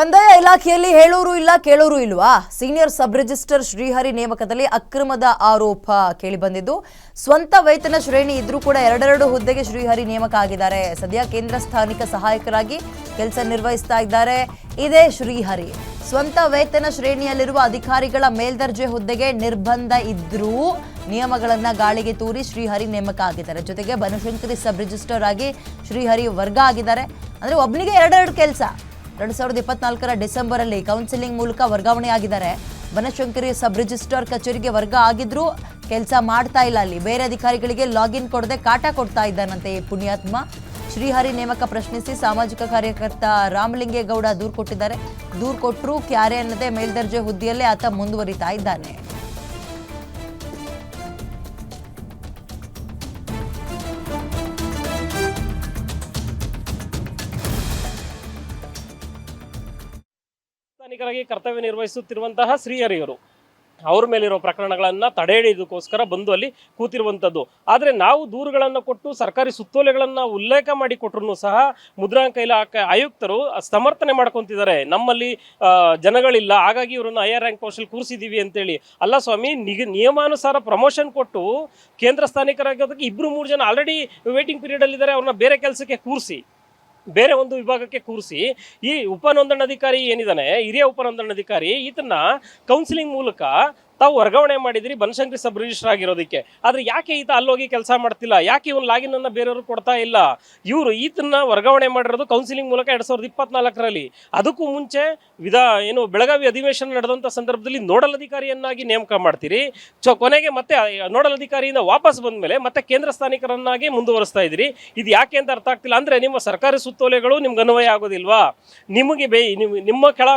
ಕಂದಾಯ ಇಲಾಖೆಯಲ್ಲಿ ಹೇಳೋರು ಇಲ್ಲ, ಕೇಳೋರು ಇಲ್ವಾ? ಸೀನಿಯರ್ ಸಬ್ ರಿಜಿಸ್ಟರ್ ಶ್ರೀಹರಿ ನೇಮಕದಲ್ಲಿ ಅಕ್ರಮದ ಆರೋಪ ಕೇಳಿಬಂದಿದ್ದು, ಸ್ವಂತ ವೇತನ ಶ್ರೇಣಿ ಇದ್ರೂ ಕೂಡ ಎರಡೆರಡು ಹುದ್ದೆಗೆ ಶ್ರೀಹರಿ ನೇಮಕ ಆಗಿದ್ದಾರೆ. ಸದ್ಯ ಕೇಂದ್ರ ಸ್ಥಾನಿಕ ಸಹಾಯಕರಾಗಿ ಕೆಲಸ ನಿರ್ವಹಿಸ್ತಾ ಇದ್ದಾರೆ. ಇದೇ ಶ್ರೀಹರಿ. ಸ್ವಂತ ವೇತನ ಶ್ರೇಣಿಯಲ್ಲಿರುವ ಅಧಿಕಾರಿಗಳ ಮೇಲ್ದರ್ಜೆ ಹುದ್ದೆಗೆ ನಿರ್ಬಂಧ ಇದ್ರೂ ನಿಯಮಗಳನ್ನ ಗಾಳಿಗೆ ತೂರಿ ಶ್ರೀಹರಿ ನೇಮಕ ಆಗಿದ್ದಾರೆ. ಜೊತೆಗೆ ಬನಶಂಕರಿ ಸಬ್ ರಿಜಿಸ್ಟರ್ ಆಗಿ ಶ್ರೀಹರಿ ವರ್ಗ ಆಗಿದ್ದಾರೆ. ಅಂದ್ರೆ ಒಬ್ಬನಿಗೆ ಎರಡೆರಡು ಕೆಲಸ. ಎರಡು ಸಾವಿರದ ಇಪ್ಪತ್ನಾಲ್ಕರ ಡಿಸೆಂಬರಲ್ಲಿ ಕೌನ್ಸಿಲಿಂಗ್ ಮೂಲಕ ವರ್ಗಾವಣೆ ಆಗಿದ್ದಾರೆ ಬನಶಂಕರಿ ಸಬ್ ರಿಜಿಸ್ಟ್ರಾರ್ ಕಚೇರಿಗೆ ವರ್ಗ ಆಗಿದ್ರೂ ಕೆಲಸ ಮಾಡ್ತಾ ಇಲ್ಲ. ಅಲ್ಲಿ ಬೇರೆ ಅಧಿಕಾರಿಗಳಿಗೆ ಲಾಗಿನ್ ಕೊಡದೆ ಕಾಟ ಕೊಡ್ತಾ ಇದ್ದಾನಂತೆ ಪುಣ್ಯಾತ್ಮ. ಶ್ರೀಹರಿ ನೇಮಕ ಪ್ರಶ್ನಿಸಿ ಸಾಮಾಜಿಕ ಕಾರ್ಯಕರ್ತ ರಾಮಲಿಂಗೇಗೌಡ ದೂರು ಕೊಟ್ಟಿದ್ದಾರೆ. ದೂರು ಕೊಟ್ಟರು ಕ್ಯಾರೆ ಅನ್ನದೇ ಮೇಲ್ದರ್ಜೆ ಹುದ್ದೆಯಲ್ಲೇ ಆತ ಮುಂದುವರಿತಾ ಇದ್ದಾನೆ. ಸ್ಥಾನಿಕರಾಗಿ ಕರ್ತವ್ಯ ನಿರ್ವಹಿಸುತ್ತಿರುವಂತಹ ಶ್ರೀಹರಿಯವರು ಅವ್ರ ಮೇಲಿರೋ ಪ್ರಕರಣಗಳನ್ನ ತಡೆ ಹಿಡಿಯೋದಕ್ಕೋಸ್ಕರ ಬಂದು ಅಲ್ಲಿ ಕೂತಿರುವಂಥದ್ದು. ಆದರೆ ನಾವು ದೂರುಗಳನ್ನು ಕೊಟ್ಟು ಸರ್ಕಾರಿ ಸುತ್ತೋಲೆಗಳನ್ನು ಉಲ್ಲೇಖ ಮಾಡಿ ಕೊಟ್ಟರು ಸಹ ಮುದ್ರಾಂಕ ಇಲಾಖೆ ಆಯುಕ್ತರು ಸಮರ್ಥನೆ ಮಾಡ್ಕೊಂತಿದ್ದಾರೆ. ನಮ್ಮಲ್ಲಿ ಜನಗಳಿಲ್ಲ. ಹಾಗಾಗಿ ಇವರನ್ನು ಹೈಯರ್ ರ್ಯಾಂಕ್ ಪೋಸ್ಟಲ್ಲಿ ಕೂರಿಸಿದ್ದೀವಿ ಅಂತೇಳಿ. ಅಲ್ಲ ಸ್ವಾಮಿ, ನಿಗ, ನಿಯಮಾನುಸಾರ ಪ್ರಮೋಷನ್ ಕೊಟ್ಟು ಕೇಂದ್ರ ಸ್ಥಾನಿಕರಾಗಿರೋದಕ್ಕೆ ಇಬ್ಬರು ಮೂರು ಜನ ಆಲ್ರೆಡಿ ವೇಟಿಂಗ್ ಪೀರಿಯಡಲ್ಲಿದ್ದಾರೆ ಅವ್ರನ್ನ ಬೇರೆ ಕೆಲಸಕ್ಕೆ ಕೂರಿಸಿ. ಬೇರೆ ಒಂದು ವಿಭಾಗಕ್ಕೆ ಕೂರಿಸಿ ಈ ಉಪನೋಂದಣಾಧಿಕಾರಿ ಏನಿದ್ದಾನೆ ಹಿರಿಯ ಉಪನೋಂದಣಾಧಿಕಾರಿ ಈತನ ಕೌನ್ಸಿಲಿಂಗ್ ಮೂಲಕ ತಾವು ವರ್ಗಾವಣೆ ಮಾಡಿದ್ರಿ, ಬನಶಂಕರಿ ಸಬ್ ರಿಜಿಸ್ಟರ್ ಆಗಿರೋದಕ್ಕೆ. ಆದ್ರೆ ಯಾಕೆ ಈತ ಅಲ್ಲೋಗಿ ಕೆಲಸ ಮಾಡ್ತಿಲ್ಲ? ಯಾಕೆ ಇವನ್ ಲಾಗಿನ್ ಅನ್ನ ಬೇರೆಯವರು ಕೊಡ್ತಾ ಇಲ್ಲ? ಇವರು ಈತನ ವರ್ಗಾವಣೆ ಮಾಡಿರೋದು ಕೌನ್ಸಿಲಿಂಗ್ ಮೂಲಕ ಎರಡ್ ಸಾವಿರದ ಇಪ್ಪತ್ನಾಲ್ಕರಲ್ಲಿ. ಅದಕ್ಕೂ ಮುಂಚೆ ವಿಧಾ, ಏನು ಬೆಳಗಾವಿ ಅಧಿವೇಶನ ನಡೆದಂಥ ಸಂದರ್ಭದಲ್ಲಿ ನೋಡಲ್ ಅಧಿಕಾರಿಯನ್ನಾಗಿ ನೇಮಕ ಮಾಡ್ತೀರಿ. ಸೊ ಕೊನೆಗೆ ಮತ್ತೆ ನೋಡಲ್ ಅಧಿಕಾರಿಯಿಂದ ವಾಪಸ್ ಬಂದ ಮೇಲೆ ಮತ್ತೆ ಕೇಂದ್ರ ಸ್ಥಾನಿಕರನ್ನಾಗಿ ಮುಂದುವರಿಸ್ತಾ ಇದ್ರಿ ಇದು ಯಾಕೆ ಅಂತ ಅರ್ಥ ಆಗ್ತಿಲ್ಲ. ಅಂದ್ರೆ ನಿಮ್ಮ ಸರ್ಕಾರಿ ಸುತ್ತೋಲೆಗಳು ನಿಮ್ಗೆ ಅನ್ವಯ ಆಗೋದಿಲ್ವಾ? ನಿಮಗೆ ಬೇ, ನಿಮ್- ನಿಮ್ಮ ಕೆಳ